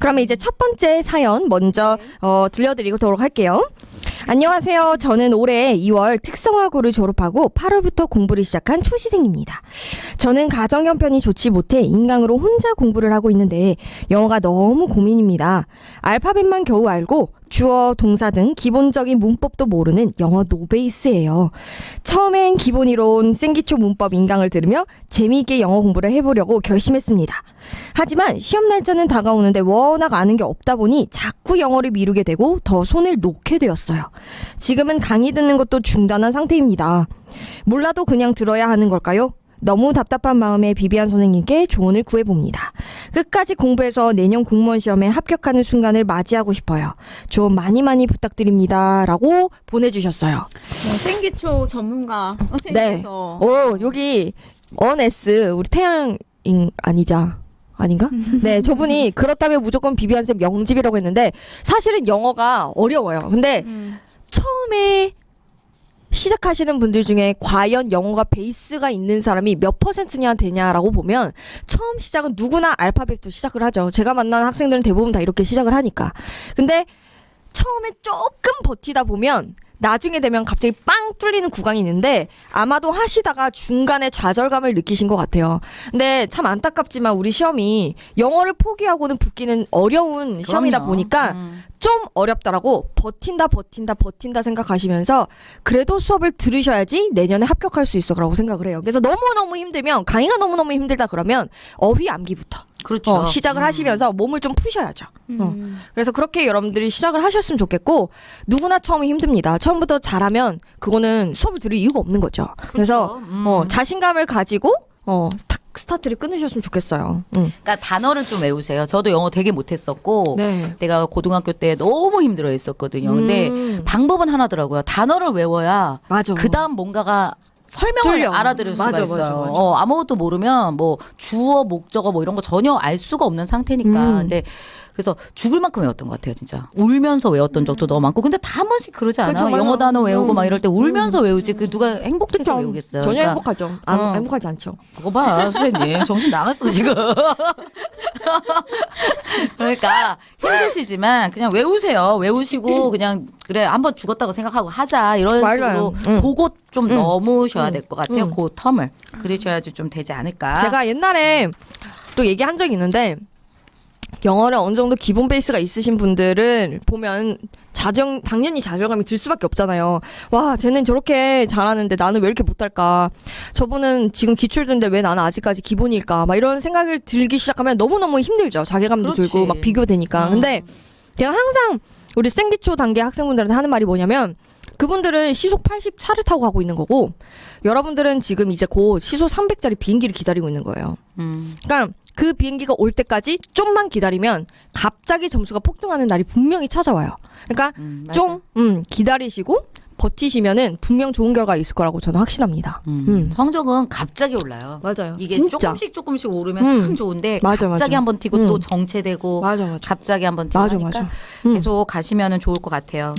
그러면 이제 첫 번째 사연 먼저 어, 들려드리도록 할게요. 안녕하세요. 저는 올해 2월 특성화고를 졸업하고 8월부터 공부를 시작한 초시생입니다. 저는 가정 형편이 좋지 못해 인강으로 혼자 공부를 하고 있는데 영어가 너무 고민입니다. 알파벳만 겨우 알고 주어, 동사 등 기본적인 문법도 모르는 영어 노베이스예요. 처음엔 기본 이론, 생기초 문법 인강을 들으며 재미있게 영어 공부를 해보려고 결심했습니다. 하지만 시험 날짜는 다가오는데 워낙 아는 게 없다 보니 자꾸 영어를 미루게 되고 더 손을 놓게 되었어요. 지금은 강의 듣는 것도 중단한 상태입니다. 몰라도 그냥 들어야 하는 걸까요? 너무 답답한 마음에 비비안 선생님께 조언을 구해봅니다. 끝까지 공부해서 내년 공무원 시험에 합격하는 순간을 맞이하고 싶어요. 조언 많이 많이 부탁드립니다. 라고 보내주셨어요. 네, 생기초 전문가 선생님께서 오, 여기 언에스 우리 태양인 아니자. 아닌가? 네, 저분이 그렇다면 무조건 비비안 쌤 영집이라고 했는데 사실은 영어가 어려워요. 근데 음, 처음에 시작하시는 분들 중에 과연 영어가 베이스가 있는 사람이 몇 퍼센트냐 되냐라고 보면 처음 시작은 누구나 알파벳부터 시작을 하죠. 제가 만난 학생들은 대부분 다 이렇게 시작을 하니까. 근데 처음에 조금 버티다 보면 나중에 되면 갑자기 빵 뚫리는 구간이 있는데 아마도 하시다가 중간에 좌절감을 느끼신 것 같아요. 근데 참 안타깝지만 우리 시험이 영어를 포기하고는 붙기는 어려운 시험이다. 보니까 음. 좀 어렵더라고 버틴다 버틴다 버틴다 생각하시면서 그래도 수업을 들으셔야지 내년에 합격할 수 있어라고 생각을 해요. 그래서 너무 너무 힘들면 강의가 너무 너무 힘들다 그러면 어휘 암기부터 그렇죠. 어, 시작을 음. 하시면서 몸을 좀 푸셔야죠. 어. 음. 그래서 그렇게 여러분들이 시작을 하셨으면 좋겠고 누구나 처음이 힘듭니다. 처음부터 잘하면 그거는 수업을 들을 이유가 없는 거죠. 그래서 그렇죠. 음. 어, 자신감을 가지고 어, 탁 스타트를 끊으셨으면 좋겠어요. 응. 그러니까 단어를 좀 외우세요. 저도 영어 되게 못했었고 네. 내가 고등학교 때 너무 힘들어했었거든요. 근데 음, 방법은 하나더라고요. 단어를 외워야 맞아. 그 다음 뭔가가 설명을 뚫려. 알아들을 수가 맞아, 있어요. 맞아, 맞아. 어, 아무것도 모르면 뭐 주어, 목적어 뭐 이런 거 전혀 알 수가 없는 상태니까. 음. 근데 그래서 죽을 만큼 외웠던 것 같아요, 진짜. 울면서 외웠던 적도 너무 많고. 근데 다 한 번씩 그러지 않아? 맞아. 영어 단어 외우고 음. 막 이럴 때 울면서 외우지. 그 누가 행복해서 그쵸. 외우겠어요. 전혀 그러니까 행복하죠. 안, 어. 행복하지 않죠. 그거 봐, 선생님. 정신 나갔어, 지금. 그러니까 힘드시지만 그냥 외우세요. 외우시고 그냥 그래, 한 번 죽었다고 생각하고 하자. 이런 맞아요. 식으로 응. 보고 좀 응. 넘으셔야 응. 될것 같아요. 응. 그 텀을. 그러셔야지 좀 되지 않을까. 제가 옛날에 또 얘기한 적이 있는데 영어를 어느 정도 기본 베이스가 있으신 분들은 보면 자정 당연히 좌절감이 들 수밖에 없잖아요. 와, 쟤는 저렇게 잘하는데 나는 왜 이렇게 못할까? 저분은 지금 기출인데 왜 나는 아직까지 기본일까? 막 이런 생각을 들기 시작하면 너무 너무 힘들죠. 자괴감도 그렇지. 들고 막 비교되니까. 음. 근데 제가 항상 우리 생기초 단계 학생분들한테 하는 말이 뭐냐면 그분들은 시속 80 차를 타고 가고 있는 거고 여러분들은 지금 이제 곧 시속 300짜리 비행기를 기다리고 있는 거예요. 음. 그러니까 그 비행기가 올 때까지 좀만 기다리면 갑자기 점수가 폭등하는 날이 분명히 찾아와요. 그러니까 음, 맞아. 좀 음, 기다리시고 버티시면은 분명 좋은 결과 있을 거라고 저는 확신합니다. 음. 음. 성적은 갑자기 올라요. 맞아요. 이게 진짜. 조금씩 조금씩 오르면 음. 참 좋은데 맞아, 갑자기 맞아. 한번 튀고 음. 또 정체되고 맞아 맞아. 갑자기 한번 튀고 맞아 하니까 맞아. 음. 계속 가시면은 좋을 것 같아요.